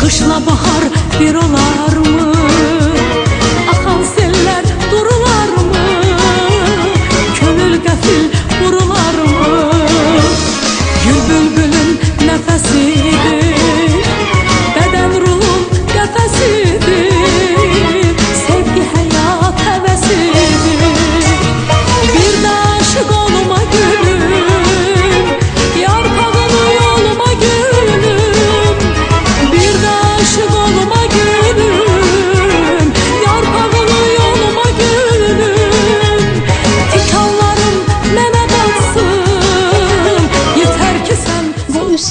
Kışla bahar bir olar mı?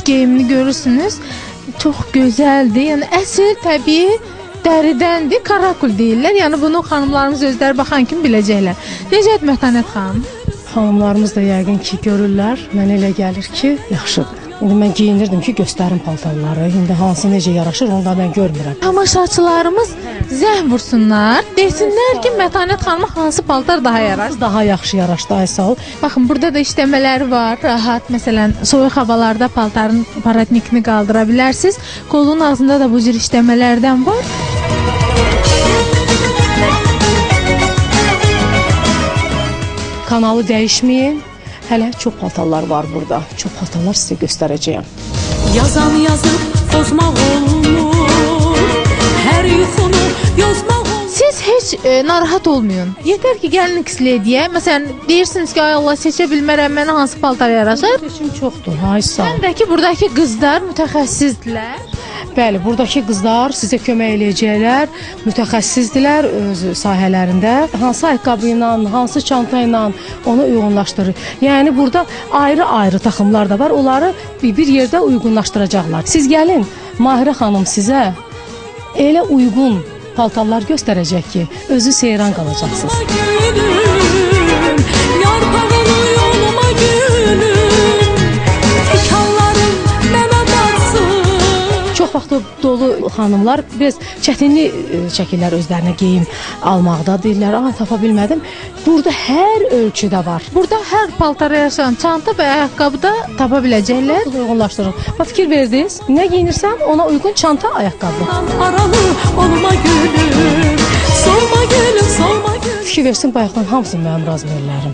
Üst geyimini görürsünüz. Çox gözəldir. Yəni əsl təbii dəridəndir. Karakul deyirlər. Yəni bunu xanımlarımız özləri baxan kimi biləcəklər. Necədir Mətanət xanım? Xanımlarımız da yəqin ki görürlər. Mənə elə gəlir ki, yaxşıdır. İndi mən geyinirdim ki, göstərim paltarları. İndi hansı necə yaraşır, onu da mən görmürəm. Tamaşaçılarımız zəng vursunlar. Desinlər ki, Mətanət xanıma hansı paltar daha yaraşır. Daha yaxşı yaraşdı Aysel. Baxın, burada da işləmələri var. Rahat, məsələn, soyuq havalarda paltarın paratnikini qaldıra bilərsiniz. Qolun ağzında da bu cür işləmələrdən var. Kanalı dəyişməyin. Hələ çox paltarlar var burada. Çox paltarlar sizə göstərəcəyəm. Yazan yazıb pozmaq olmur Hər yuxunu yozmaq olmur Siz heç e, narahat olmayın. Yetər ki, gəlin X-lediyə. Məsələn, deyirsiniz ki, ay Allah, seçə bilmərəm, mənə hansı paltar yaraşır? Seçim çoxdur. Aysel. Həm də ki, burdakı qızlar mütəxəssisdirlər. Bəli, buradakı qızlar sizə kömək eləyəcəklər, mütəxəssisdilər öz sahələrində. Hansı ayaqqabı ilə, hansı çanta ilə onu uyğunlaşdırır. Yəni burada ayrı-ayrı taxımlar da var. Onları bir, yerdə uyğunlaşdıracaqlar. Siz gəlin, Mahirə xanım sizə elə uyğun paltarlar göstərəcək ki, özü seyran qalacaqsınız. gülüm xanımlar biraz çətinlik e, çəkirlər özlərinə geyim almaqda. Deyirlər, "A, tapa bilmədim." Burada hər ölçüdə var. Burada hər paltara yaraşan çanta və ayaqqabı da tapa biləcəklər. uyğunlaşdırın. Bax fikir verdiniz? Nə geyinirsən, ona uyğun çanta, ayaqqabı. Aralı olma gülüm Solma gülüm solma gülüm Fikir versin bayaqdan hamısı mənim razmerlərim.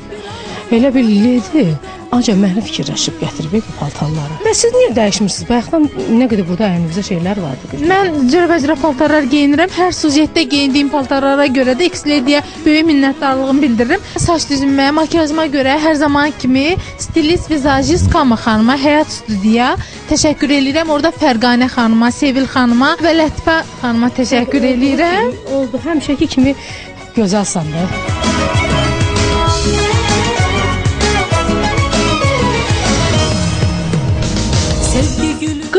Elə bir ledi ancaq məni fikirləşib gətirib bu paltarları. Və siz niyə dəyişmirsiniz? Bayaqdan nə qədər burada əynimizdə şeylər vardı. qızlar. Mən cürəbəcürə paltarlar geyinirəm. Hər sujetdə geyindiyim paltarlara görə də X-Lady-yə böyük minnətdarlığımı bildirirəm. Saç düzülməyə, makiyajıma görə hər zaman kimi stilist, vizajist Kama xanıma, Həyat Studiya təşəkkür eləyirəm. Orada Fərqanə xanıma, Sevil xanıma və Lətifə xanıma təşəkkür eləyirəm. Oldu, həmişəki kimi gözəlsən də.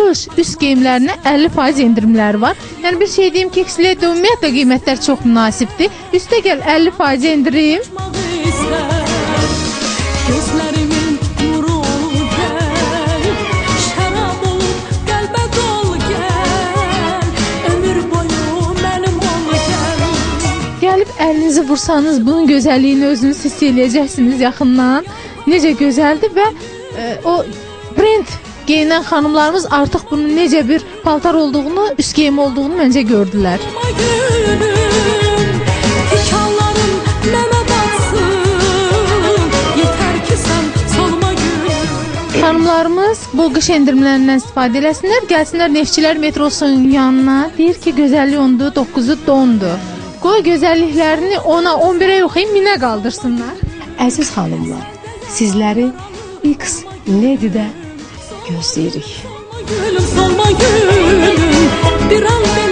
Qış üst geyimlərinə 50% endirimləri var. Yəni bir şey deyim ki, X-Lady ümumiyyətlə qiymətlər çox münasibdir. Üstə gəl 50% endirim. Gəlib əlinizi vursanız bunun gözəlliyini özünüz hiss eləyəcəksiniz yaxından. Necə gözəldir və e, o print geyinən xanımlarımız artıq bunun necə bir paltar olduğunu, üst geyim olduğunu məncə gördülər. Xanımlarımız bu qış endirimlərindən istifadə eləsinlər, gəlsinlər Neftçilər metrosunun yanına. Deyir ki, gözəllik ondur, 9-u dondur. Qoy gözəlliklərini ona 11-ə yox, minə qaldırsınlar. Əziz xanımlar, sizləri X Lady-də gözləyirik. Gülüm solma gülüm Bir an beni